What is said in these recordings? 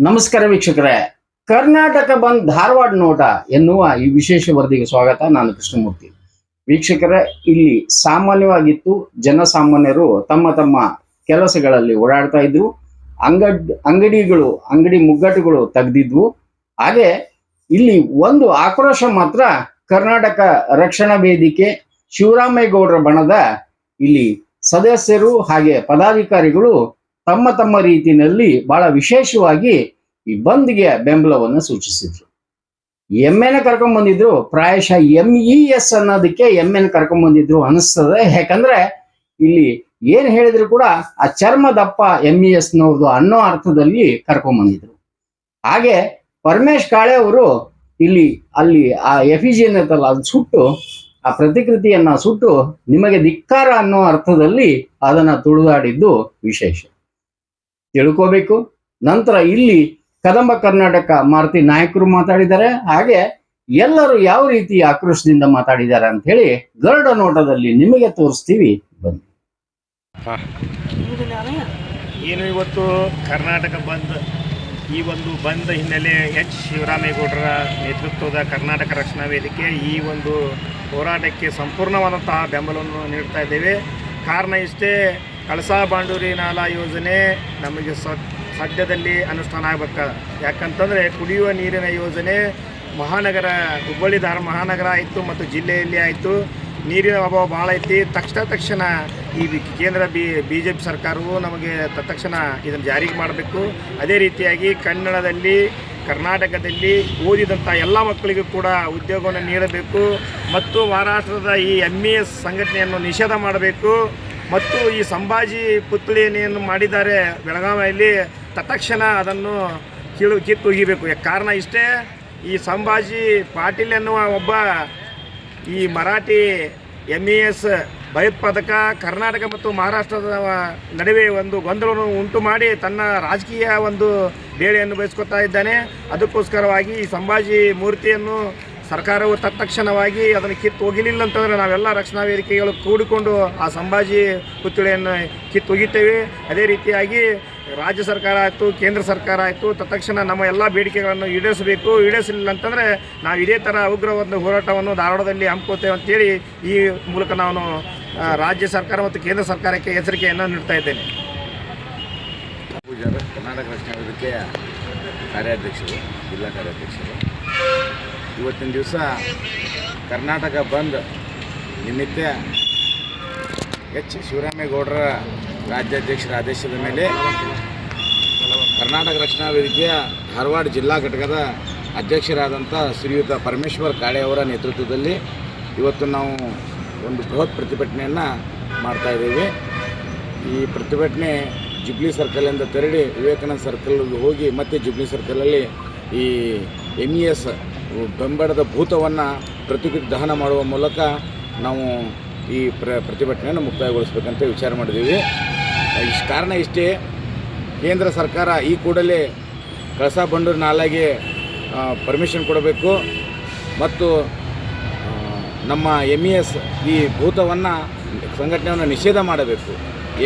ನಮಸ್ಕಾರ ವೀಕ್ಷಕರೇ. ಕರ್ನಾಟಕ ಬಂದ್ ಧಾರವಾಡ ನೋಟ ಎನ್ನುವ ಈ ವಿಶೇಷ ವರದಿಗೆ ಸ್ವಾಗತ. ನಾನು ಕೃಷ್ಣಮೂರ್ತಿ. ವೀಕ್ಷಕರೇ, ಇಲ್ಲಿ ಸಾಮಾನ್ಯವಾಗಿತ್ತು ಜನಸಾಮಾನ್ಯರು ತಮ್ಮ ತಮ್ಮ ಕೆಲಸಗಳಲ್ಲಿ ಓಡಾಡ್ತಾ ಇದ್ರು. ಅಂಗಡ್, ಅಂಗಡಿಗಳು, ಅಂಗಡಿ ಮುಗ್ಗಟ್ಟುಗಳು ತೆಗೆದಿದ್ವು. ಹಾಗೆ ಇಲ್ಲಿ ಒಂದು ಆಕ್ರೋಶ ಮಾತ್ರ ಕರ್ನಾಟಕ ರಕ್ಷಣಾ ವೇದಿಕೆ, ಶಿವರಾಮೇಗೌಡರ ಬಣದ ಇಲ್ಲಿ ಸದಸ್ಯರು ಹಾಗೆ ಪದಾಧಿಕಾರಿಗಳು ತಮ್ಮ ತಮ್ಮ ರೀತಿಯಲ್ಲಿ ಬಹಳ ವಿಶೇಷವಾಗಿ ಈ ಬಂದ್ಗೆ ಬೆಂಬಲವನ್ನು ಸೂಚಿಸಿದ್ರು. ಎಮ್ಮೆನ ಕರ್ಕೊಂಡ್ ಬಂದಿದ್ರು, ಪ್ರಾಯಶಃ ಎಂ ಇ ಎಸ್ ಅನ್ನೋದಕ್ಕೆ ಎಮ್ಮೆನ ಕರ್ಕೊಂಡ್ ಬಂದಿದ್ರು ಅನಿಸ್ತದೆ. ಯಾಕಂದ್ರೆ ಇಲ್ಲಿ ಏನ್ ಹೇಳಿದ್ರು ಕೂಡ, ಆ ಚರ್ಮ ದಪ್ಪ ಎಂ ಇ ಎಸ್ ನವ್ರದು ಅನ್ನೋ ಅರ್ಥದಲ್ಲಿ ಕರ್ಕೊಂಡ್ ಬಂದಿದ್ರು. ಹಾಗೆ ಪರಮೇಶ್ ಕಾಳೆ ಅವರು ಇಲ್ಲಿ, ಅಲ್ಲಿ ಆ ಎಫಿಜಿ ಅನ್ನತಲ್ಲ ಅದು ಸುಟ್ಟು, ಆ ಪ್ರತಿಕೃತಿಯನ್ನ ಸುಟ್ಟು ನಿಮಗೆ ಧಿಕ್ಕಾರ ಅನ್ನೋ ಅರ್ಥದಲ್ಲಿ ಅದನ್ನ ತುಳಿದಾಡಿದ್ದು ವಿಶೇಷ. ತಿಳ್ಕೋಬೇಕು. ನಂತರ ಇಲ್ಲಿ ಕದಂಬ ಕರ್ನಾಟಕ ಮಾರುತಿ ನಾಯಕರು ಮಾತಾಡಿದ್ದಾರೆ. ಹಾಗೆ ಎಲ್ಲರೂ ಯಾವ ರೀತಿ ಆಕ್ರೋಶದಿಂದ ಮಾತಾಡಿದ್ದಾರೆ ಅಂತ ಹೇಳಿ ಗರುಡ ನೋಟದಲ್ಲಿ ನಿಮಗೆ ತೋರಿಸ್ತೀವಿ. ಬನ್ನಿ. ಏನು ಇವತ್ತು ಕರ್ನಾಟಕ ಬಂದ್ ಈ ಒಂದು ಬಂದ್ ಹಿನ್ನೆಲೆ ಎಚ್. ಶಿವರಾಮೇಗೌಡರ ನೇತೃತ್ವದ ಕರ್ನಾಟಕ ರಕ್ಷಣಾ ವೇದಿಕೆ ಈ ಒಂದು ಹೋರಾಟಕ್ಕೆ ಸಂಪೂರ್ಣವಾದಂತಹ ಬೆಂಬಲವನ್ನು ನೀಡ್ತಾ ಇದ್ದೇವೆ. ಕಾರಣ ಇಷ್ಟೇ ಕಳಸಾ ಬಾಂಡೂರಿ ನಾಲಾ ಯೋಜನೆ ನಮಗೆ ಸದ್ಯದಲ್ಲಿ ಅನುಷ್ಠಾನ ಆಗ್ಬೇಕು. ಯಾಕಂತಂದರೆ ಕುಡಿಯುವ ನೀರಿನ ಯೋಜನೆ ಮಹಾನಗರ, ಹುಬ್ಬಳ್ಳಿ ಧಾರ, ಮಹಾನಗರ ಆಯಿತು ಮತ್ತು ಜಿಲ್ಲೆಯಲ್ಲಿ ಆಯಿತು. ನೀರಿನ ಅಭಾವ ಭಾಳ ಐತಿ. ತಕ್ಷಣ ತಕ್ಷಣ ಈ ಕೇಂದ್ರ ಬಿ ಬಿ ಜೆ ಪಿ ಸರ್ಕಾರವು ನಮಗೆ ತಕ್ಷಣ ಇದನ್ನು ಜಾರಿಗೆ ಮಾಡಬೇಕು. ಅದೇ ರೀತಿಯಾಗಿ ಕನ್ನಡದಲ್ಲಿ, ಕರ್ನಾಟಕದಲ್ಲಿ ಓದಿದಂಥ ಎಲ್ಲ ಮಕ್ಕಳಿಗೂ ಕೂಡ ಉದ್ಯೋಗವನ್ನು ನೀಡಬೇಕು ಮತ್ತು ಮಹಾರಾಷ್ಟ್ರದ ಈ ಎಂ ಸಂಘಟನೆಯನ್ನು ನಿಷೇಧ ಮಾಡಬೇಕು. ಮತ್ತು ಈ ಸಂಭಾಜಿ ಪುತ್ಳಿಯನ್ನು ಮಾಡಿದ್ದಾರೆ ಬೆಳಗಾವಿಯಲ್ಲಿ, ತತ್ಕ್ಷಣ ಅದನ್ನು ಕೀಳು ಕಿತ್ತು ಒಗಿಬೇಕು. ಯಾ- ಕಾರಣ ಇಷ್ಟೇ, ಈ ಸಂಭಾಜಿ ಪಾಟೀಲ್ ಎನ್ನುವ ಒಬ್ಬ ಈ ಮರಾಠಿ ಎಂ ಇ ಎಸ್ ಭಯೋತ್ಪಾದಕ ಕರ್ನಾಟಕ ಮತ್ತು ಮಹಾರಾಷ್ಟ್ರದ ನಡುವೆ ಒಂದು ಗೊಂದಲವನ್ನು ಉಂಟು ಮಾಡಿ ತನ್ನ ರಾಜಕೀಯ ಒಂದು ಬೇಳೆಯನ್ನು ಬಯಸ್ಕೊತಾ ಇದ್ದಾನೆ. ಅದಕ್ಕೋಸ್ಕರವಾಗಿ ಈ ಸಂಭಾಜಿ ಮೂರ್ತಿಯನ್ನು ಸರ್ಕಾರವು ತತ್ಕ್ಷಣವಾಗಿ ಅದನ್ನು ಕಿತ್ತು ಒಗಿಲಿಲ್ಲ ಅಂತಂದರೆ ನಾವೆಲ್ಲ ರಕ್ಷಣಾ ವೇದಿಕೆಗಳು ಕೂಡಿಕೊಂಡು ಆ ಸಂಭಾಜಿ ಪುತ್ಥಳಿಯನ್ನು ಕಿತ್ತು ಒಗಿತೇವೆ ಅದೇ ರೀತಿಯಾಗಿ ರಾಜ್ಯ ಸರ್ಕಾರ ಆಯಿತು, ಕೇಂದ್ರ ಸರ್ಕಾರ ಆಯಿತು ತತ್ಕ್ಷಣ ನಮ್ಮ ಎಲ್ಲ ಬೇಡಿಕೆಗಳನ್ನು ಈಡೇರಿಸಬೇಕು. ಈಡೇರಿಸಲಿಲ್ಲ ಅಂತಂದರೆ ನಾವು ಇದೇ ಥರ ಉಗ್ರ ಒಂದು ಹೋರಾಟವನ್ನು ಧಾರವಾಡದಲ್ಲಿ ಹಮ್ಮಿಕೊಳ್ತೇವೆ ಅಂತೇಳಿ ಈ ಮೂಲಕ ನಾನು ರಾಜ್ಯ ಸರ್ಕಾರ ಮತ್ತು ಕೇಂದ್ರ ಸರ್ಕಾರಕ್ಕೆ ಎಚ್ಚರಿಕೆಯನ್ನು ನೀಡ್ತಾ ಇದ್ದೇನೆ. ಕರ್ನಾಟಕ ರಕ್ಷಣಾ ವೇದಿಕೆಯ ಕಾರ್ಯಾಧ್ಯಕ್ಷರು, ಜಿಲ್ಲಾ ಕಾರ್ಯಾಧ್ಯಕ್ಷರು. ಇವತ್ತಿನ ದಿವಸ ಕರ್ನಾಟಕ ಬಂದ್ ನಿಮಿತ್ತ ಎಚ್ ಶಿವರಾಮೇಗೌಡರ ರಾಜ್ಯಾಧ್ಯಕ್ಷರ ಆದೇಶದ ಮೇಲೆ ಕರ್ನಾಟಕ ರಕ್ಷಣಾ ವೇದಿಕೆಯ ಧಾರವಾಡ ಜಿಲ್ಲಾ ಘಟಕದ ಅಧ್ಯಕ್ಷರಾದಂಥ ಶ್ರೀಯುತ ಪರಮೇಶ್ವರ್ ಕಾಳೆ ಅವರ ನೇತೃತ್ವದಲ್ಲಿ ಇವತ್ತು ನಾವು ಒಂದು ಬೃಹತ್ ಪ್ರತಿಭಟನೆಯನ್ನು ಮಾಡ್ತಾಯಿದ್ದೀವಿ ಈ ಪ್ರತಿಭಟನೆ ಜುಬ್ಲಿ ಸರ್ಕಲಿಂದ ತೆರಳಿ ವಿವೇಕಾನಂದ ಸರ್ಕಲ್ಗೆ ಹೋಗಿ ಮತ್ತೆ ಜುಬ್ಲಿ ಸರ್ಕಲಲ್ಲಿ ಈ ಎಂ ಇ ಎಸ್ ಬೆಂಬಡದ ಭೂತವನ್ನು ಪ್ರತಿಕೃತಿ ದಹನ ಮಾಡುವ ಮೂಲಕ ನಾವು ಈ ಪ್ರ, ಪ್ರತಿಭಟನೆಯನ್ನು ಮುಕ್ತಾಯಗೊಳಿಸಬೇಕಂತ ವಿಚಾರ ಮಾಡಿದ್ದೀವಿ. ಇಷ್ಟು ಕಾರಣ ಇಷ್ಟೇ, ಕೇಂದ್ರ ಸರ್ಕಾರ ಈ ಕೂಡಲೇ ಕಳಸಾ ಬಂಡೂರು ನಾಲೆಗೆ ಪರ್ಮಿಷನ್ ಕೊಡಬೇಕು ಮತ್ತು ನಮ್ಮ ಎಂ ಇ ಎಸ್ ಈ ಭೂತವನ್ನು ಸಂಘಟನೆಯನ್ನು ನಿಷೇಧ ಮಾಡಬೇಕು.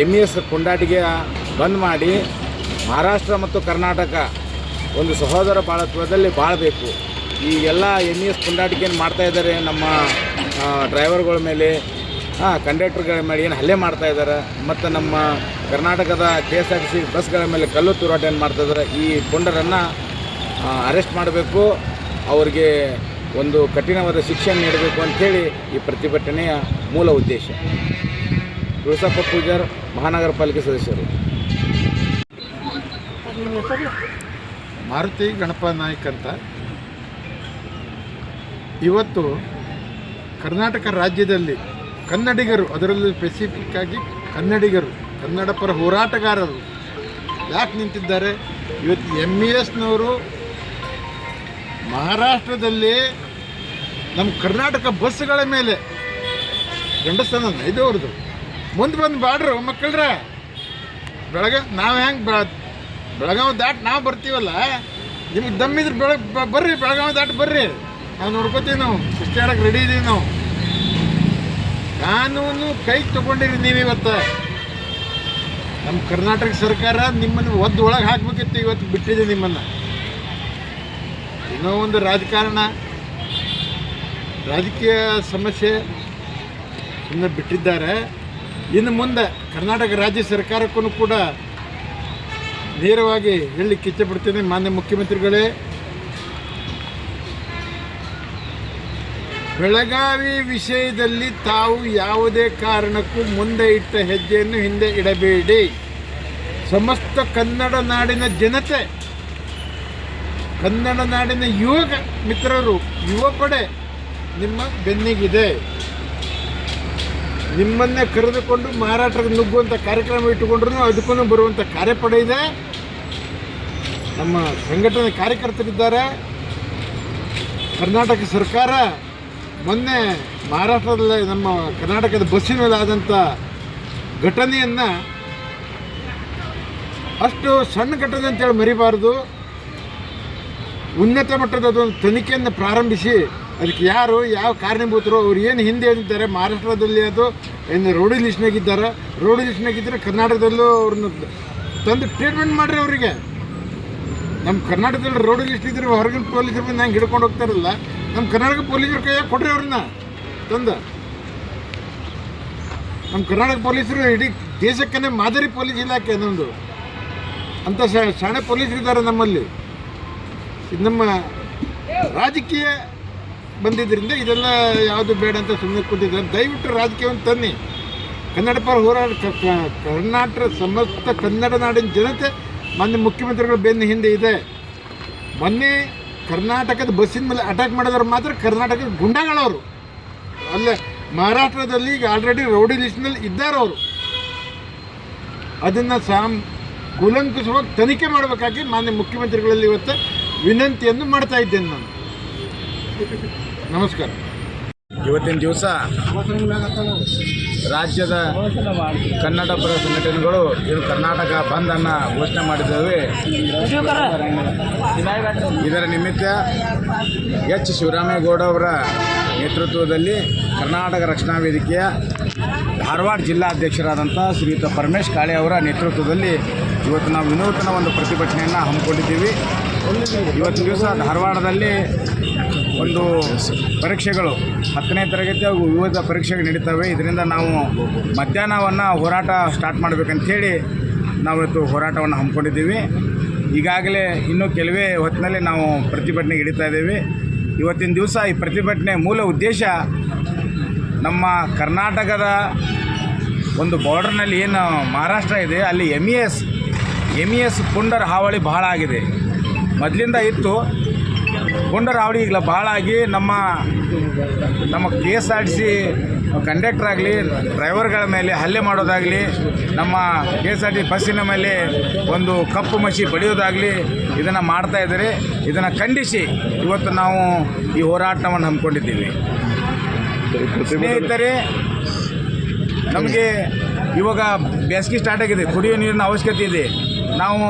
ಎಂ ಇ ಎಸ್ ಪುಂಡಾಟಿಗೆ ಬಂದ್ ಮಾಡಿ, ಮಹಾರಾಷ್ಟ್ರ ಮತ್ತು ಕರ್ನಾಟಕ ಒಂದು ಸಹೋದರ ಬಾಳತ್ವದಲ್ಲಿ ಬಾಳಬೇಕು. ಈ ಎಲ್ಲ ಎನ್ ಇ ಎಸ್ ಪುಂಡಾಟಿಕೆಯನ್ನು ಮಾಡ್ತಾ ಇದ್ದಾರೆ. ನಮ್ಮ ಡ್ರೈವರ್ಗಳ ಮೇಲೆ ಹಾಂ ಕಂಡಕ್ಟರ್ಗಳ ಮೇಲೆ ಏನು ಹಲ್ಲೆ ಮಾಡ್ತಾ ಇದ್ದಾರೆ. ಮತ್ತು ನಮ್ಮ ಕರ್ನಾಟಕದ K S R T C ಬಸ್ಗಳ ಮೇಲೆ ಕಲ್ಲು ತೂರಾಟವನ್ನು ಮಾಡ್ತಾ ಇದ್ದಾರೆ. ಈ ಪುಂಡರನ್ನು ಅರೆಸ್ಟ್ ಮಾಡಬೇಕು. ಅವರಿಗೆ ಒಂದು ಕಠಿಣವಾದ ಶಿಕ್ಷೆ ನೀಡಬೇಕು ಅಂಥೇಳಿ ಈ ಪ್ರತಿಭಟನೆಯ ಮೂಲ ಉದ್ದೇಶ. ತುಳಸಪ್ಪ ಪೂಜಾರ್ ಮಹಾನಗರ ಪಾಲಿಕೆ ಸದಸ್ಯರು. ಮಾರುತಿ ಗಣಪ ನಾಯ್ಕ್ ಅಂತ. ಇವತ್ತು ಕರ್ನಾಟಕ ರಾಜ್ಯದಲ್ಲಿ ಕನ್ನಡಿಗರು, ಅದರಲ್ಲೂ ಸ್ಪೆಸಿಫಿಕ್ ಆಗಿ ಕನ್ನಡಿಗರು ಕನ್ನಡ ಪರ ಹೋರಾಟಗಾರರು ಯಾಕೆ ನಿಂತಿದ್ದಾರೆ? ಇವತ್ತು ಎಂ ಇ ಎಸ್ನವರು ಮಹಾರಾಷ್ಟ್ರದಲ್ಲಿ ನಮ್ಮ ಕರ್ನಾಟಕ ಬಸ್ಗಳ ಮೇಲೆ ಗಂಡಸ್ಥಾನ ಇದು ಅವ್ರದ್ದು ಮುಂದೆ ಬಂದು ಬಾಡ್ರು ಮಕ್ಕಳ್ರ. ಬೆಳಗ ನಾವು ಹೆಂಗೆ ಬೆಳ ಬೆಳಗಾವಿ ದಾಟಿ ನಾವು ಬರ್ತೀವಲ್ಲ? ನಿಮಗೆ ದಮ್ಮಿದ್ರೆ ಬೆಳ ಬ- ಬರ್ರಿ, ಬೆಳಗಾವಿ ದಾಟಿ ಬರ್ರಿ. ನಾವು ನೋಡ್ಕೋತೀವಿ ನಾವು ಆಡಕ್ಕೆ ರೆಡಿ ಇದ್ದೀವಿ ನಾವು. ಕಾನೂನು ಕೈಗೆ ತಗೊಂಡಿರಿ ನೀವು ಇವತ್ತು ನಮ್ಮ ಕರ್ನಾಟಕ ಸರ್ಕಾರ ನಿಮ್ಮನ್ನು ಒದ್ದು ಒಳಗೆ ಹಾಕ್ಬೇಕಿತ್ತು, ಇವತ್ತು ಬಿಟ್ಟಿದೆ ನಿಮ್ಮನ್ನು. ಏನೋ ಒಂದು ರಾಜಕಾರಣ, ರಾಜಕೀಯ ಸಮಸ್ಯೆ ಸುಮ್ಮನೆ ಬಿಟ್ಟಿದ್ದಾರೆ. ಇನ್ನು ಮುಂದೆ ಕರ್ನಾಟಕ ರಾಜ್ಯ ಸರ್ಕಾರಕ್ಕೂ ಕೂಡ ನೇರವಾಗಿ ಹೇಳಲಿಕ್ಕೆ ಬಿಡ್ತೀನಿ ಮಾನ್ಯ ಮುಖ್ಯಮಂತ್ರಿಗಳೇ. ಬೆಳಗಾವಿ ವಿಷಯದಲ್ಲಿ ತಾವು ಯಾವುದೇ ಕಾರಣಕ್ಕೂ ಮುಂದೆ ಇಟ್ಟ ಹೆಜ್ಜೆಯನ್ನು ಹಿಂದೆ ಇಡಬೇಡಿ. ಸಮಸ್ತ ಕನ್ನಡ ನಾಡಿನ ಜನತೆ, ಕನ್ನಡ ನಾಡಿನ ಯುವಕ ಮಿತ್ರರು ಯುವ ಪಡೆ ನಿಮ್ಮ ಬೆನ್ನಿಗಿದೆ. ನಿಮ್ಮನ್ನೇ ಕರೆದುಕೊಂಡು ಮಾರಾಟಕ್ಕೆ ನುಗ್ಗುವಂಥ ಕಾರ್ಯಕ್ರಮ ಇಟ್ಟುಕೊಂಡ್ರೂ ಅದಕ್ಕೂ ಬರುವಂಥ ಕಾರ್ಯಪಡೆ ಇದೆ. ನಮ್ಮ ಸಂಘಟನೆ ಕಾರ್ಯಕರ್ತರಿದ್ದಾರೆ. ಕರ್ನಾಟಕ ಸರ್ಕಾರ ಮೊನ್ನೆ ಮಹಾರಾಷ್ಟ್ರದಲ್ಲಿ ನಮ್ಮ ಕರ್ನಾಟಕದ ಬಸ್ಸಿನ ಮೇಲೆ ಆದಂಥ ಘಟನೆಯನ್ನು ಅಷ್ಟು ಸಣ್ಣ ಘಟನೆ ಅಂತೇಳಿ ಮರಿಬಾರ್ದು. ಉನ್ನತ ಮಟ್ಟದ ಅದೊಂದು ತನಿಖೆಯನ್ನು ಪ್ರಾರಂಭಿಸಿ ಅದಕ್ಕೆ ಯಾರು, ಯಾವ ಕಾರಣೀಭೂತರು, ಅವ್ರು ಏನು ಹಿಂದೆ ಏನಿದ್ದಾರೆ ಮಹಾರಾಷ್ಟ್ರದಲ್ಲಿ ಅದು ಏನು ರೋಡಿ ಲಿಸ್ಟ್ನಾಗಿದ್ದಾರೆ ರೋಡಿ ಲಿಸ್ಟ್ನಾಗಿದ್ದರೆ ಕರ್ನಾಟಕದಲ್ಲೂ ಅವ್ರನ್ನ ತಂದು ಟ್ರೀಟ್ಮೆಂಟ್ ಮಾಡಿರಿ ಅವರಿಗೆ. ನಮ್ಮ ಕರ್ನಾಟಕದಲ್ಲಿ ರೋಡ್ ಲಿಸ್ಟ್ ಇದ್ರೆ ಹೊರಗಿನ ಪೊಲೀಸರು ಬಂದು ನಂಗೆ ಹಿಡ್ಕೊಂಡು ಹೋಗ್ತಾರಲ್ಲ. ನಮ್ಮ ಕರ್ನಾಟಕ ಪೊಲೀಸರ ಕೈಯಾಗ ಕೊಡ್ರಿ ಅವ್ರನ್ನ. ತಂದು. ನಮ್ಮ ಕರ್ನಾಟಕ ಪೊಲೀಸರು ಇಡೀ ದೇಶಕ್ಕೇ ಮಾದರಿ ಪೊಲೀಸ್ ಇಲಾಖೆ ನಮ್ಮದು ಶ- ಶಾಣೆ ಪೊಲೀಸರು ಇದ್ದಾರೆ ನಮ್ಮಲ್ಲಿ. ಇದು ನಮ್ಮ ರಾಜಕೀಯ ಬಂದಿದ್ದರಿಂದ ಇದೆಲ್ಲ ಯಾವುದು ಬೇಡ ಅಂತ ಸುಮ್ಮನೆ ಕೂತಿದ್ದಾರೆ. ದಯವಿಟ್ಟು ರಾಜಕೀಯವನ್ನು ತನ್ನಿ. ಕನ್ನಡ ಪರ ಹೋರಾಡ ಕರ್ನಾಟಕ ಸಮಸ್ತ ಕನ್ನಡ ನಾಡಿನ ಜನತೆ, ಮಾನ್ಯ ಮುಖ್ಯಮಂತ್ರಿಗಳ ಬೆನ್ನ ಹಿಂದೆ ಇದೆ. ಮೊನ್ನೆ ಕರ್ನಾಟಕದ ಬಸ್ಸಿನ ಮೇಲೆ ಅಟ್ಯಾಕ್ ಮಾಡಿದವ್ರು ಮಾತ್ರ ಕರ್ನಾಟಕದ ಗುಂಡಾಗಳವರು. ಅಲ್ಲೇ ಮಹಾರಾಷ್ಟ್ರದಲ್ಲಿ ಈಗ ಆಲ್ರೆಡಿ ರೌಡಿ ಲಿಸ್ಟ್ನಲ್ಲಿ ಇದ್ದಾರೆ ಅವರು. ಅದನ್ನು ಸಾಮ್ ಕೂಲಂಕುಷವಾಗಿ ತನಿಖೆ ಮಾಡಬೇಕಾಗಿ ಮಾನ್ಯ ಮುಖ್ಯಮಂತ್ರಿಗಳಲ್ಲಿ ಇವತ್ತು ವಿನಂತಿಯನ್ನು ಮಾಡ್ತಾ ಇದ್ದೇನೆ ನಾನು. ನಮಸ್ಕಾರ. ಇವತ್ತಿನ ದಿವಸ ರಾಜ್ಯದ ಕನ್ನಡ ಪರ ಸಂಘಟನೆಗಳು ಇದು ಕರ್ನಾಟಕ ಬಂದನ್ನು ಘೋಷಣೆ ಮಾಡಿದ್ದೇವೆ. ಇದರ ನಿಮಿತ್ತ ಎಚ್. ಶಿವರಾಮೇಗೌಡ ಅವರ ನೇತೃತ್ವದಲ್ಲಿ ಕರ್ನಾಟಕ ರಕ್ಷಣಾ ವೇದಿಕೆಯ ಧಾರವಾಡ ಜಿಲ್ಲಾ ಅಧ್ಯಕ್ಷರಾದಂಥ ಶ್ರೀಯುತ ಪರಮೇಶ್ ಕಾಳೆ ಅವರ ನೇತೃತ್ವದಲ್ಲಿ ಇವತ್ತು ನಾವು ವಿನೂತನ ಒಂದು ಪ್ರತಿಭಟನೆಯನ್ನು ಹಮ್ಮಿಕೊಂಡಿದ್ದೀವಿ. ಇವತ್ತು ದಿವಸ ಧಾರವಾಡದಲ್ಲಿ ಒಂದು ಪರೀಕ್ಷೆಗಳು ಹತ್ತನೇ ತರಗತಿ ಹಾಗೂ ವಿವಿಧ ಪರೀಕ್ಷೆಗಳು ನಡೀತವೆ. ಇದರಿಂದ ನಾವು ಮಧ್ಯಾಹ್ನವನ್ನು ಹೋರಾಟ ಸ್ಟಾರ್ಟ್ ಮಾಡಬೇಕಂಥೇಳಿ ನಾವು ಇವತ್ತು ಹೋರಾಟವನ್ನು ಹಮ್ಮಿಕೊಂಡಿದ್ದೀವಿ. ಈಗಾಗಲೇ ಇನ್ನೂ ಕೆಲವೇ ಹೊತ್ತಿನಲ್ಲಿ ನಾವು ಪ್ರತಿಭಟನೆ ಹಿಡಿತಾ ಇದ್ದೀವಿ. ಇವತ್ತಿನ ದಿವಸ ಈ ಪ್ರತಿಭಟನೆ ಮೂಲ ಉದ್ದೇಶ ನಮ್ಮ ಕರ್ನಾಟಕದ ಒಂದು ಬಾರ್ಡರ್ನಲ್ಲಿ ಏನು ಮಹಾರಾಷ್ಟ್ರ ಇದೆ, ಅಲ್ಲಿ M E S M E S ಪುಂಡರ್ ಹಾವಳಿ ಬಹಳ ಆಗಿದೆ. ಮೊದಲಿಂದ ಇತ್ತು ಪುಂಡರ ಹಾವಳಿ ಈಗ ಬಹಳ ಆಗಿ ನಮ್ಮ ನಮ್ಮ K S R T C conductor ಆಗಲಿ ಡ್ರೈವರ್ಗಳ ಮೇಲೆ ಹಲ್ಲೆ ಮಾಡೋದಾಗಲಿ, ನಮ್ಮ ಕೆ ಎಸ್ ಆರ್ ಟಿ ಬಸ್ಸಿನ ಮೇಲೆ ಒಂದು ಕಪ್ಪು ಮಸಿ ಬಡಿಯೋದಾಗಲಿ ಇದನ್ನು ಮಾಡ್ತಾ ಇದ್ದಾರೆ. ಇದನ್ನು ಖಂಡಿಸಿ ಇವತ್ತು ನಾವು ಈ ಹೋರಾಟವನ್ನು ಹಮ್ಮಿಕೊಂಡಿದ್ದೀವಿ. ಸ್ನೇಹಿತರೆ, ನಮಗೆ ಇವಾಗ ಬೇಸಿಗೆ ಸ್ಟಾರ್ಟ್ ಆಗಿದೆ. ಕುಡಿಯೋ ನೀರಿನ ಅವಶ್ಯಕತೆ ಇದೆ. ನಾವು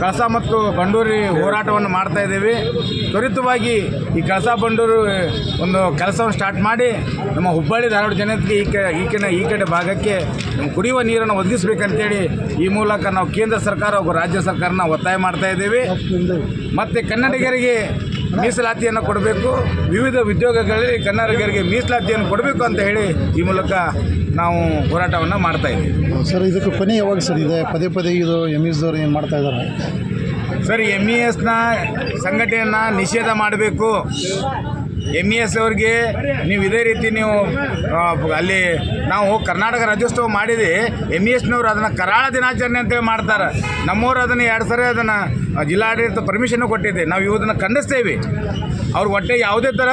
ಕಳಸ ಮತ್ತು ಬಂಡೂರಿ ಹೋರಾಟವನ್ನು ಮಾಡ್ತಾ ಇದ್ದೇವೆ. ತ್ವರಿತವಾಗಿ ಈ ಕಳಸ ಬಂಡೂರು ಒಂದು ಕೆಲಸವನ್ನು ಸ್ಟಾರ್ಟ್ ಮಾಡಿ, ನಮ್ಮ ಹುಬ್ಬಳ್ಳಿ ಧಾರವಾಡ ಜನತೆಗೆ ಈ ಕ, ಈ ಕಡೆ ಈ ಕಡೆ ಭಾಗಕ್ಕೆ ಕುಡಿಯುವ ನೀರನ್ನು ಒದಗಿಸ್ಬೇಕಂತೇಳಿ ಈ ಮೂಲಕ ನಾವು ಕೇಂದ್ರ ಸರ್ಕಾರ ಹಾಗೂ ರಾಜ್ಯ ಸರ್ಕಾರನ ಒತ್ತಾಯ ಮಾಡ್ತಾ ಇದ್ದೇವೆ. ಮತ್ತು ಕನ್ನಡಿಗರಿಗೆ ಮೀಸಲಾತಿಯನ್ನು ಕೊಡಬೇಕು. ವಿವಿಧ ಉದ್ಯೋಗಗಳಲ್ಲಿ ಕನ್ನಡಿಗರಿಗೆ ಮೀಸಲಾತಿಯನ್ನು ಕೊಡಬೇಕು ಅಂತ ಹೇಳಿ ಈ ಮೂಲಕ ನಾವು ಹೋರಾಟವನ್ನು ಮಾಡ್ತಾ ಇದ್ದೀವಿ. ಸರ್ ಇದಕ್ಕೆ ಕೊನೆ ಯಾವಾಗ ಸರ್ ಇದೆ? ಪದೇ ಪದೇ ಇದು ಎಂ ಎಸ್ದವ್ರು ಏನು ಮಾಡ್ತಾ ಇದ್ದಾರೆ ಸರ್ ಎಂ ಇ ಎಸ್ನ ಸಂಘಟನೆಯನ್ನು ನಿಷೇಧ ಮಾಡಬೇಕು. ಎಂ ಇ ಎಸ್ ಅವ್ರಿಗೆ ನೀವು ಇದೇ ರೀತಿ ನೀವು ಅಲ್ಲಿ ನಾವು ಕರ್ನಾಟಕ ರಾಜ್ಯೋತ್ಸವ ಮಾಡಿದ್ವಿ. ಎಂ ಇ ಎಸ್ನವ್ರು ಅದನ್ನು ಕರಾಳ ದಿನಾಚರಣೆ ಅಂತೇಳಿ ಮಾಡ್ತಾರೆ. ನಮ್ಮವ್ರು ಅದನ್ನು ಎರಡು ಸರಿ ಅದನ್ನು ಜಿಲ್ಲಾಡಳಿತ ಪರ್ಮಿಷನ್ ಕೊಟ್ಟಿದೆ. ನಾವು ಇವದನ್ನು ಖಂಡಿಸ್ತೇವೆ. ಅವ್ರು ಹೊಟ್ಟೆ ಯಾವುದೇ ಥರ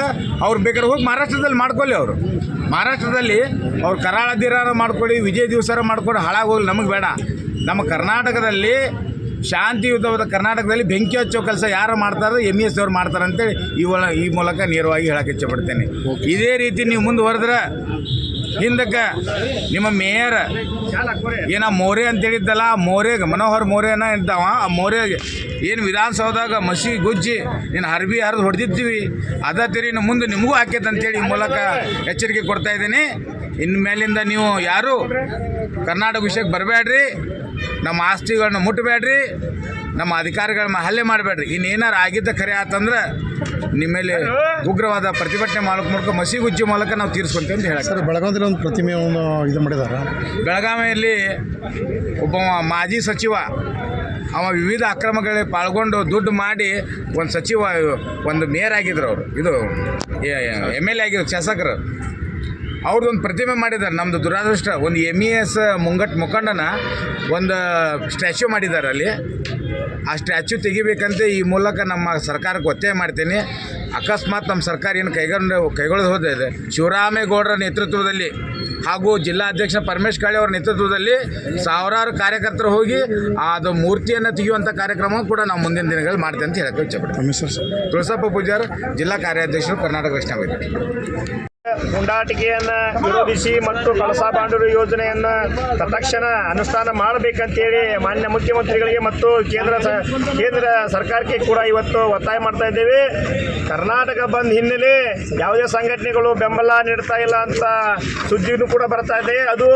ಅವ್ರು ಬೇಕಾದ್ರೆ ಹೋಗಿ ಮಹಾರಾಷ್ಟ್ರದಲ್ಲಿ ಮಾಡ್ಕೊಳ್ಳಿ ಅವರು. ಮಹಾರಾಷ್ಟ್ರದಲ್ಲಿ ಅವ್ರು ಕರಾಳ ದಿರಾರ ಮಾಡ್ಕೊಳ್ಳಿ ವಿಜಯ ದಿವಸಾರ ಮಾಡ್ಕೊಂಡು ಹಾಳಾಗೋಗಿ ನಮಗೆ ಬೇಡ. ನಮ್ಮ ಕರ್ನಾಟಕದಲ್ಲಿ ಶಾಂತಿಯುತವಾದ ಕರ್ನಾಟಕದಲ್ಲಿ ಬೆಂಕಿ ಹಚ್ಚೋ ಕೆಲಸ ಯಾರು ಮಾಡ್ತಾರೋ ಎಂ ಎಸ್ ಅವ್ರು ಮಾಡ್ತಾರೆ ಅಂತೇಳಿ ಈ ಒಳ ಈ ಮೂಲಕ ನೇರವಾಗಿ ಹೇಳಕ್ಕೆ ಇಚ್ಛಪಡ್ತೇನೆ ಇದೇ ರೀತಿ ನೀವು ಮುಂದುವರೆದ್ರೆ ಹಿಂದಕ್ಕೆ ನಿಮ್ಮ ಮೇಯರ್ ಏನ ಮೋರೆ ಅಂತ ಹೇಳಿದ್ದಲ್ಲ ಆ ಮೋರೆಗೆ, ಮನೋಹರ್ ಮೋರೆನ ಇದ್ದಾವ, ಆ ಮೋರೆಗೆ ಏನು ವಿಧಾನಸೌಧದಾಗ ಮಸಿ ಗುಜ್ಜಿ ನೀನು ಅರ್ಬಿ ಹರಿದು ಹೊಡೆದಿರ್ತೀವಿ ಅದ ತಿರಿ ಮುಂದೆ ನಿಮಗೂ ಹಾಕೈತೆ ಅಂತೇಳಿ ಈ ಮೂಲಕ ಎಚ್ಚರಿಕೆ ಕೊಡ್ತಾ ಇದ್ದೀನಿ. ಇನ್ನು ಮೇಲಿಂದ ನೀವು ಯಾರು ಕರ್ನಾಟಕ ವಿಷಯಕ್ಕೆ ಬರಬೇಡ್ರಿ, ನಮ್ಮ ಆಸ್ತಿಗಳನ್ನ ಮುಟ್ಟಬೇಡ್ರಿ ನಮ್ಮ ಅಧಿಕಾರಿಗಳ ಮಹಲ್ಲೆ ಹಲ್ಲೆ ಮಾಡಬೇಡ್ರಿ. ಇನ್ನೇನಾರು ಆಗಿದ್ದ ಖರೆ ಆತಂದ್ರೆ ನಿಮ್ಮ ಮೇಲೆ ಉಗ್ರವಾದ ಪ್ರತಿಭಟನೆ ಮಾಡೋಕೆ ಮೂಲಕ ಮಸಿಗುಜ್ಜಿ ಮೂಲಕ ನಾವು ತೀರಿಸ್ಕೊಂತೀವಿ ಅಂತ ಹೇಳಕ್ಕೆ ಸರ್ ಬೆಳಗಾವಿಯಲ್ಲಿ ಒಂದು ಪ್ರತಿಮೆಯನ್ನು ಇದು ಮಾಡಿದಾರೆ? ಬೆಳಗಾವಿಯಲ್ಲಿ ಒಬ್ಬ ಮಾಜಿ ಸಚಿವ ಅವ ವಿವಿಧ ಅಕ್ರಮಗಳಲ್ಲಿ ಪಾಲ್ಗೊಂಡು ದುಡ್ಡು ಮಾಡಿ ಒಂದು ಸಚಿವ ಒಂದು ಮೇಯರ್ ಆಗಿದ್ರು ಅವರು. ಇದು ಎಂ ಎಲ್ ಎ ಆಗಿದ್ರು ಶಾಸಕರು. ಅವ್ರದ್ದೊಂದು ಪ್ರತಿಮೆ ಮಾಡಿದ್ದಾರೆ ನಮ್ಮದು ದುರಾದೃಷ್ಟ. ಒಂದು ಎಂ ಇ ಎಸ್ ಮುಂಗಟ್ ಮುಖಂಡನ ಒಂದು ಸ್ಟ್ಯಾಚ್ಯೂ ಮಾಡಿದ್ದಾರೆ ಅಲ್ಲಿ. ಆ ಸ್ಟ್ಯಾಚ್ಯೂ ತೆಗಿಬೇಕಂತ ಈ ಮೂಲಕ ನಮ್ಮ ಸರ್ಕಾರಕ್ಕೆ ಒತ್ತಾಯ ಮಾಡ್ತೀನಿ. ಅಕಸ್ಮಾತ್ ನಮ್ಮ ಸರ್ಕಾರ ಏನು ಕೈಗೊಂಡು ಕೈಗೊಳ್ಳೋದು ಹೋದಿದೆ ಶಿವರಾಮೇಗೌಡರ ನೇತೃತ್ವದಲ್ಲಿ ಹಾಗೂ ಜಿಲ್ಲಾಧ್ಯಕ್ಷ ಪರಮೇಶ್ ಕಾಳೆ ಅವರ ನೇತೃತ್ವದಲ್ಲಿ ಸಾವಿರಾರು ಕಾರ್ಯಕರ್ತರು ಹೋಗಿ ಅದು ಮೂರ್ತಿಯನ್ನು ತೆಗೆಯುವಂಥ ಕಾರ್ಯಕ್ರಮ ಕೂಡ ನಾವು ಮುಂದಿನ ದಿನಗಳಲ್ಲಿ ಮಾಡ್ತೇವೆ ಅಂತ ಹೇಳಕ್ಕೆ ಸರ್? ತುಳಸಪ್ಪ ಪೂಜಾರ್ ಜಿಲ್ಲಾ ಕಾರ್ಯಾಧ್ಯಕ್ಷರು ಕರ್ನಾಟಕ ರಕ್ಷಣಾ ವೇದಿಕೆ. ಪುಂಡಾಟಿಕೆಯನ್ನ ವಿರೋಧಿಸಿ ಮತ್ತು ಕಳಸಾ ಬಾಂಡೂರು ಯೋಜನೆಯನ್ನ ತತ್ಕ್ಷಣ ಅನುಷ್ಠಾನ ಮಾಡಬೇಕಂತೇಳಿ ಮಾನ್ಯ ಮುಖ್ಯಮಂತ್ರಿಗಳಿಗೆ ಮತ್ತು ಕೇಂದ್ರ ಕೇಂದ್ರ ಸರ್ಕಾರಕ್ಕೆ ಕೂಡ ಇವತ್ತು ಒತ್ತಾಯ ಮಾಡ್ತಾ ಇದ್ದೇವೆ. ಕರ್ನಾಟಕ ಬಂದ್ ಹಿನ್ನೆಲೆ ಯಾವುದೇ ಸಂಘಟನೆಗಳು ಬೆಂಬಲ ನೀಡ್ತಾ ಇಲ್ಲ ಅಂತ ಸುದ್ದಿನೂ ಕೂಡ ಬರ್ತಾ ಇದೆ. ಅದು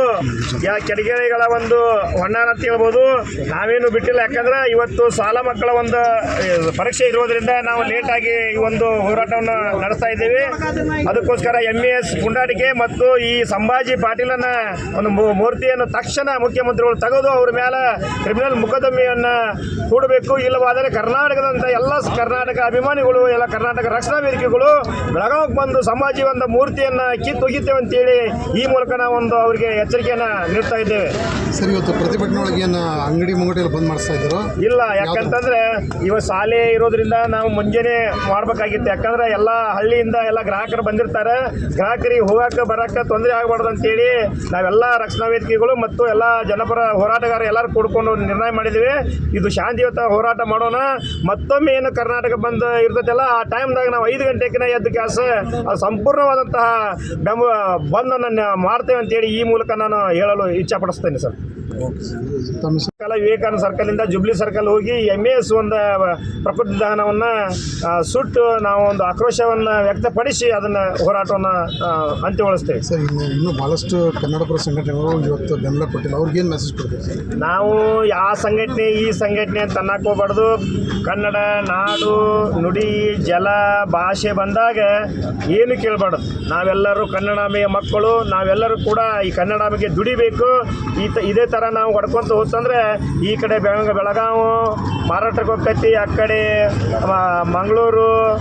ಯಾ- ಕೆಡಗೇರಿಗಳ ಒಂದು ಹೊಣ್ಣಾನ ಅಂತ ಹೇಳ್ಬೋದು. ನಾವೇನು ಬಿಟ್ಟಿಲ್ಲ. ಯಾಕಂದ್ರೆ ಇವತ್ತು ಸಾಲ ಮಕ್ಕಳ ಒಂದು ಪರೀಕ್ಷೆ ಇರೋದ್ರಿಂದ ನಾವು ಲೇಟಾಗಿ ಈ ಒಂದು ಹೋರಾಟವನ್ನು ನಡೆಸ್ತಾ ಇದ್ದೀವಿ. ಅದಕ್ಕೋಸ್ಕರ ಎಂ ಎಸ್ ಮತ್ತು ಈ ಸಂಭಾಜಿ ಪಾಟೀಲನ ಒಂದು ಮೂರ್ತಿಯನ್ನು ತಕ್ಷಣ ಮುಖ್ಯಮಂತ್ರಿಗಳು ತೆಗೆದು ಅವ್ರ ಮೇಲೆ ಕ್ರಿಮಿನಲ್ ಮೊಕದ್ದಮೆಯನ್ನು ಕೂಡಬೇಕು ಇಲ್ಲವಾದರೆ ಕರ್ನಾಟಕದಂತ ಎಲ್ಲ ಕರ್ನಾಟಕ ಅಭಿಮಾನಿಗಳು, ಎಲ್ಲ ಕರ್ನಾಟಕ ರಕ್ಷಣಾ ವೇದಿಕೆಗಳು ಬೆಳಗಾವಿಗೆ ಬಂದು ಒಂದು ಮೂರ್ತಿಯನ್ನು ಅಂತ ಅಂತೇಳಿ ಈ ಮೂಲಕ ನಾವೊಂದು ಅವರಿಗೆ ಎಚ್ಚರಿಕೆಯನ್ನ ನೀಡ್ತಾ ಇದ್ದೇವೆ. ಸರ್ ಇವತ್ತು ಪ್ರತಿಭಟನೆ ಒಳಗೆ ಅಂಗಡಿ ಮುಂಗಡಿಯಲ್ಲಿ ಬಂದ್ ಮಾಡಿಸ್ತಾ ಇದ್ರು ಇಲ್ಲ ಯಾಕಂತಂದ್ರೆ ಇವ ಶಾಲೆ ಇರೋದ್ರಿಂದ ನಾವು ಮುಂಜಾನೆ ಮಾಡ್ಬೇಕಾಗಿತ್ತು. ಯಾಕಂದ್ರೆ ಎಲ್ಲ ಹಳ್ಳಿಯಿಂದ ಎಲ್ಲ ಗ್ರಾಹಕರು ಬಂದಿರ್ತಾರೆ. ಗ್ರಾಹಕರಿಗೆ ಹೋಗಕ್ಕೆ ಬರಕ್ಕೆ ತೊಂದರೆ ಆಗಬಾರ್ದು ಅಂತೇಳಿ ನಾವೆಲ್ಲ ರಕ್ಷಣಾ ವೇದಿಕೆಗಳು ಮತ್ತು ಎಲ್ಲ ಜನಪರ ಹೋರಾಟಗಾರ ಎಲ್ಲರೂ ಕೂಡ್ಕೊಂಡು ನಿರ್ಣಯ ಮಾಡಿದ್ವಿ ಇದು ಶಾಂತಿಯುತ ಹೋರಾಟ ಮಾಡೋಣ. ಮತ್ತೊಮ್ಮೆ ಏನು ಕರ್ನಾಟಕ ಬಂದ್ ಇರ್ತೈತಲ್ಲ ಆ ಟೈಮ್ದಾಗ ನಾವು ಐದು ಗಂಟೆಗೆ ಎದ್ದು ಕೆಲಸ ಅದು ಸಂಪೂರ್ಣವಾದಂತಹ ಬೆಂಬ ಬಂದನ್ನು ಮಾಡ್ತೇವೆ ಅಂತೇಳಿ ಈ ಮೂಲಕ ನಾನು ಹೇಳಲು ಇಚ್ಛಾಪಡಿಸ್ತೇನೆ ಸರ್. ತಮ್ಮ ಹೆಸರು ಕಾಲ ವಿವೇಕಾನಂದ ಸರ್ಕಲಿಂದ ಜುಬ್ಲಿ ಸರ್ಕಲ್ ಹೋಗಿ ಎಂ ಎಸ್ ಒಂದು ಪ್ರಕೃತಿ ದಹನವನ್ನು ಸುಟ್ಟು ನಾವು ಒಂದು ಆಕ್ರೋಶವನ್ನು ವ್ಯಕ್ತಪಡಿಸಿ ಅದನ್ನು ಹೋರಾಟವನ್ನು ಅಂತ್ಯಗೊಳಿಸ್ತೇವೆ. ಸರ್ ಇನ್ನು ಕನ್ನಡಪರ ಸಂಘಟನೆಗಳು ಇವತ್ತು ಬೆಂಬಲ ಕೊಟ್ಟಿಲ್ಲ. ಅವ್ರಿಗೆ ಏನು ಮೆಸೇಜ್ ಕೊಡ್ತೀವಿ ನಾವು ಯಾವ ಸಂಘಟನೆ ಈ ಸಂಘಟನೆ ಅಂತ ಅನ್ನಕ್ಕೆ ಹೋಗ್ಬಾರ್ದು ಕನ್ನಡ ನಾಡು ನುಡಿ ಜಲ ಭಾಷೆ ಬಂದಾಗ ಏನು ಕೇಳಬಾರ್ದು. ನಾವೆಲ್ಲರೂ ಕನ್ನಡಾಂಬೆಯ ಮಕ್ಕಳು ನಾವೆಲ್ಲರೂ ಕೂಡ ಈ ಕನ್ನಡಾಂಬೆಗೆ ದುಡಿಬೇಕು. ಈ ತ ಇದೇ ಥರ ನಾವು ಹೊಡ್ಕೊಂತ ಹೋತಂದ್ರೆ ಈ ಕಡೆ ಬೆಳಗ ಬೆಳಗಾವು, ಮಾರಾಟಕ್ಕೆ ಹೋಗ್ತೈತಿ, ಆ ಕಡೆ ಮಂಗಳೂರು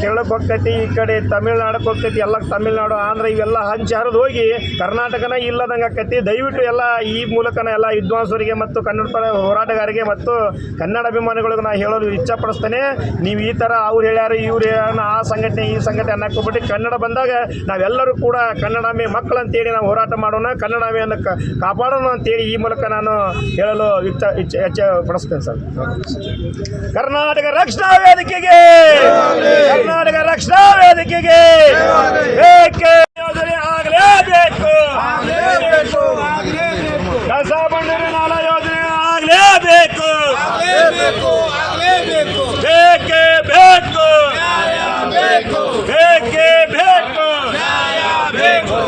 ಕೇರಳಕ್ಕೆ ಹೋಗ್ತೈತಿ, ಈ ಕಡೆ ತಮಿಳ್ನಾಡಕ್ಕೆ ಹೋಗ್ತೈತಿ, ಎಲ್ಲ ತಮಿಳ್ನಾಡು, ಆಂಧ್ರ, ಇವೆಲ್ಲ ಹಂಚಿ ಹರಿದು ಹೋಗಿ ಕರ್ನಾಟಕನ ಇಲ್ಲದಂಗೆ ಆಕೈತಿ. ದಯವಿಟ್ಟು ಎಲ್ಲ ಈ ಮೂಲಕನ ಎಲ್ಲ ವಿದ್ವಾಂಸರಿಗೆ ಮತ್ತು ಕನ್ನಡ ಪರ ಹೋರಾಟಗಾರರಿಗೆ ಮತ್ತು ಕನ್ನಡ ಅಭಿಮಾನಿಗಳಿಗೆ ನಾನು ಹೇಳೋದು ಇಚ್ಛಪಡಿಸ್ತೇನೆ. ನೀವು ಈ ಥರ ಅವ್ರು ಹೇಳ್ಯಾರ, ಇವ್ರು ಹೇಳ್ಯಾರ, ಆ ಸಂಘಟನೆ, ಈ ಸಂಘಟನೆ ಅನ್ನಕ್ಕೆ ಕನ್ನಡ ಬಂದಾಗ ನಾವೆಲ್ಲರೂ ಕೂಡ ಕನ್ನಡಾಂಬೆ ಮಕ್ಕಳು ಅಂತೇಳಿ ನಾವು ಹೋರಾಟ ಮಾಡೋಣ ಕನ್ನಡಾಂಬೆಯನ್ನು ಕ- ಕಾಪಾಡೋಣ ಅಂತೇಳಿ ಈ ಮೂಲಕ ನಾನು ಹೇಳಲು ಇಚ್ಛ ಹೆಚ್ಚು ಪಡಿಸ್ತೇನೆ ಸರ್. ಕರ್ನಾಟಕ ರಕ್ಷಣಾ ವೇದಿಕೆಗೆ! ಕರ್ನಾಟಕ ರಕ್ಷಣಾ ವೇದಿಕೆಗೆ! ಬೇಕೇ ಯೋಜನೆ ಆಗಲೇಬೇಕು? ಕಸ ಬಂಡೂರಿ ನಾಲ ಯೋಜನೆ ಆಗಲೇಬೇಕು. ಬೇಕೇ? ಬೇಕು. ಬೇಕೇ? ಬೇಕು.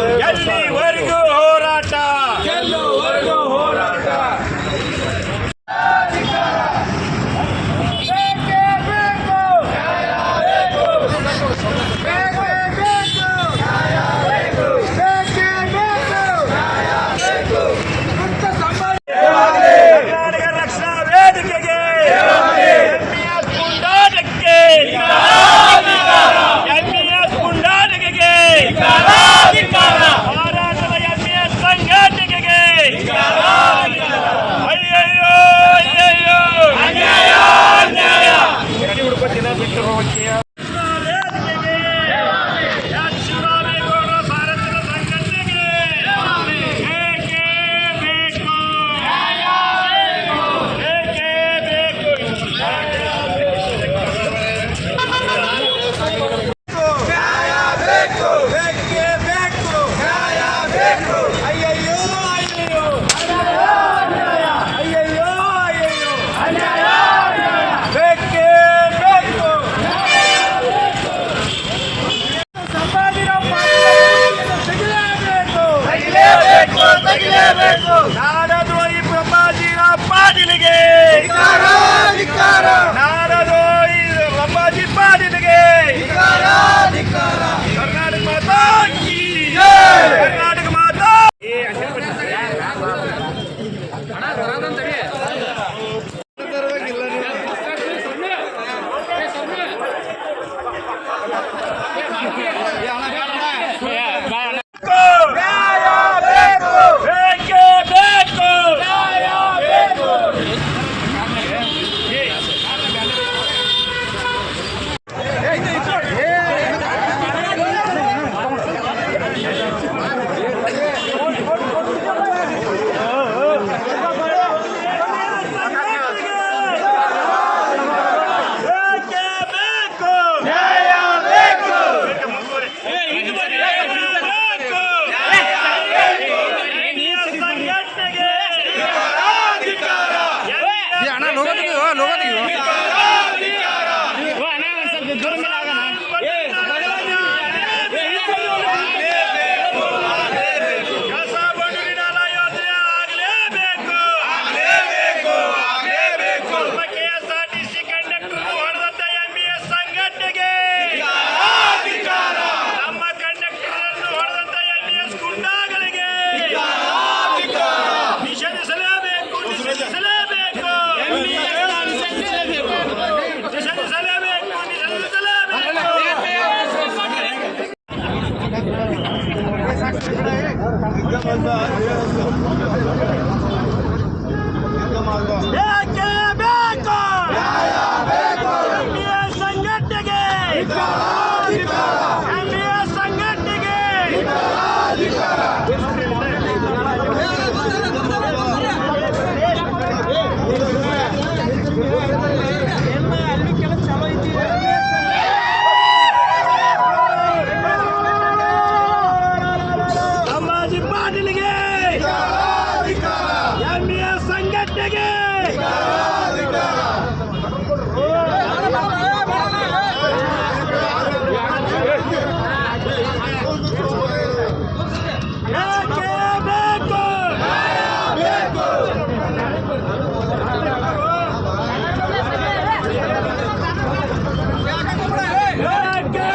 ಹೋಗೋ ಹೋಗೋದಿಲ್ವಾ ಅಣ್ಣ ಒಂದು ಸ್ವಲ್ಪ ದೂರ ಮೇಲೆ ಆಗೋಣ Thank you. ಎಂಬಿಎಸ್ ಸಂಘಟನೆಗೆ ಬೇಕೇ ಬೇಕು ಬೇಕೇ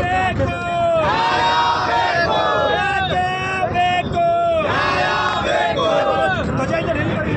ಬೇಕು ಬೇಕೇ ಬೇಕು ಧ್ವಜ ಇದೆ, ನಿಲ್ಲಿ.